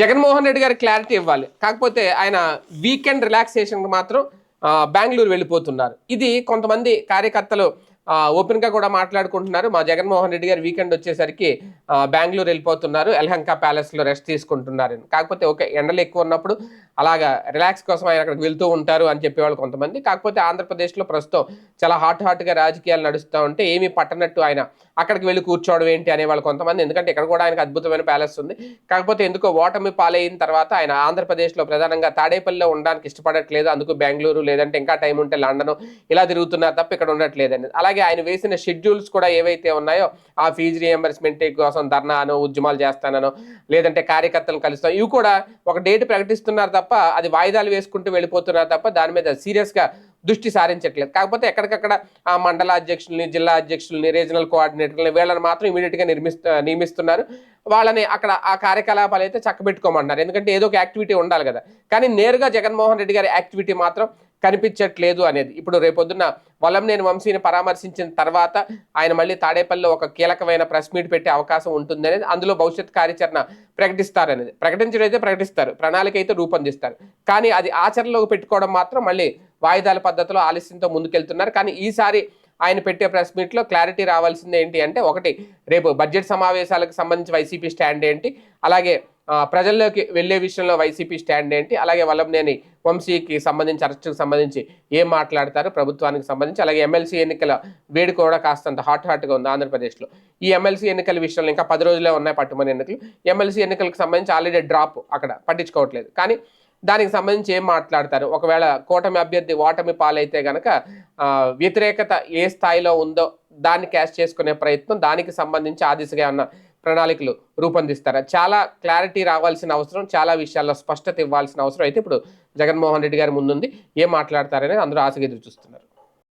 జగన్మోహన్ రెడ్డి గారి క్లారిటీ ఇవ్వాలి. కాకపోతే ఆయన వీకెండ్ రిలాక్సేషన్కి మాత్రం బెంగళూరు వెళ్ళిపోతున్నారు. ఇది కొంతమంది కార్యకర్తలు ఓపెన్గా కూడా మాట్లాడుకుంటున్నారు. మా జగన్మోహన్ రెడ్డి గారు వీకెండ్ వచ్చేసరికి బెంగళూరు వెళ్ళిపోతున్నారు. ఎల్హంకా ప్యాలెస్లో రెస్ట్ తీసుకుంటున్నారు. అని. కాకపోతే ఓకే ఎండలు ఎక్కువ ఉన్నప్పుడు అలాగా రిలాక్స్ కోసం ఆయన అక్కడికి వెళ్తూ ఉంటారు అని చెప్పేవాళ్ళు కొంతమంది. కాకపోతే ఆంధ్రప్రదేశ్లో ప్రస్తుతం చాలా హాట్ హాట్గా రాజకీయాలు నడుస్తూ ఉంటే ఏమీ పట్టనట్టు ఆయన అక్కడికి వెళ్ళి కూర్చోవడం ఏంటి అనేవాళ్ళు కొంతమంది. ఎందుకంటే ఇక్కడ కూడా ఆయనకు అద్భుతమైన ప్యాలెస్ ఉంది. కాకపోతే ఎందుకో ఓటమి పాలైన తర్వాత ఆయన ఆంధ్రప్రదేశ్లో ప్రధానంగా తాడేపల్లిలో ఉండడానికి ఇష్టపడట్లేదు. అందుకు బెంగళూరు లేదంటే ఇంకా టైం ఉంటే లండన్ ఇలా తిరుగుతున్నారు తప్ప ఇక్కడ ఉండట్లేదని అలాగే ఆయన వేసిన షెడ్యూల్స్ కూడా ఏవైతే ఉన్నాయో ఆ ఫీజు రియంబర్స్మెంట్ కోసం ధర్నానో ఉద్యమాలు చేస్తానను లేదంటే కార్యకర్తలను కలుస్తాం ఇవి కూడా ఒక డేట్ ప్రకటిస్తున్నారు తప్ప అది వాయిదాలు వేసుకుంటూ వెళ్ళిపోతున్నారు తప్ప దాని మీద సీరియస్గా దృష్టి సారించట్లేదు. కాకపోతే ఎక్కడికక్కడ ఆ మండల అధ్యక్షుల్ని జిల్లా అధ్యక్షుల్ని రీజనల్ కోఆర్డినేటర్ని వీళ్ళని మాత్రం ఇమీడియట్గా నిర్మిస్తు నియమిస్తున్నారు. వాళ్ళని అక్కడ ఆ కార్యకలాపాలు అయితే చక్కబెట్టుకోమంటున్నారు. ఎందుకంటే ఏదో ఒక యాక్టివిటీ ఉండాలి కదా. కానీ నేరుగా జగన్మోహన్ రెడ్డి గారి యాక్టివిటీ మాత్రం కనిపించట్లేదు అనేది. ఇప్పుడు రేపొద్దున వలంనేని వంశీని పరామర్శించిన తర్వాత ఆయన మళ్ళీ తాడేపల్లిలో ఒక కీలకమైన ప్రెస్ మీట్ పెట్టే అవకాశం ఉంటుంది అనేది అందులో భవిష్యత్ కార్యాచరణ ప్రకటిస్తారనేది. ప్రకటించడం అయితే ప్రకటిస్తారు. ప్రణాళిక అయితే రూపొందిస్తారు. కానీ అది ఆచరణలోకి పెట్టుకోవడం మాత్రం మళ్ళీ వాయిదాల పద్ధతిలో ఆలస్యంతో ముందుకెళ్తున్నారు. కానీ ఈసారి ఆయన పెట్టే ప్రెస్ మీట్లో క్లారిటీ రావాల్సింది ఏంటి అంటే ఒకటి రేపు బడ్జెట్ సమావేశాలకు సంబంధించి వైసీపీ స్టాండ్ ఏంటి? అలాగే ప్రజల్లోకి వెళ్ళే విషయంలో వైసీపీ స్టాండ్ ఏంటి? అలాగే వల్లంనేని వంశీకి సంబంధించి అరెస్టుకు సంబంధించి ఏం మాట్లాడతారు? ప్రభుత్వానికి సంబంధించి అలాగే ఎమ్మెల్సీ ఎన్నికల వేడి కూడా కాస్తంత హాట్ హాట్గా ఉంది ఆంధ్రప్రదేశ్లో. ఈ ఎమ్మెల్సీ ఎన్నికల విషయంలో ఇంకా పది రోజులే ఉన్నాయి పట్టుమని ఎన్నికలు. ఎమ్మెల్సీ ఎన్నికలకు సంబంధించి ఆల్రెడీ డ్రాప్ అక్కడ పట్టించుకోవట్లేదు. కానీ దానికి సంబంధించి ఏం మాట్లాడతారు? ఒకవేళ కూటమి అభ్యర్థి ఓటమి పాలైతే గనక వ్యతిరేకత ఏ స్థాయిలో ఉందో దాన్ని క్యాష్ చేసుకునే ప్రయత్నం దానికి సంబంధించి ఆ దిశగా ఉన్న ప్రణాళికలు రూపొందిస్తారా? చాలా క్లారిటీ రావాల్సిన అవసరం చాలా విషయాల్లో స్పష్టత ఇవ్వాల్సిన అవసరం అయితే ఇప్పుడు జగన్మోహన్ రెడ్డి గారి ముందుంది. ఏం మాట్లాడతారనేది అందరూ ఆశగా ఎదురు చూస్తున్నారు.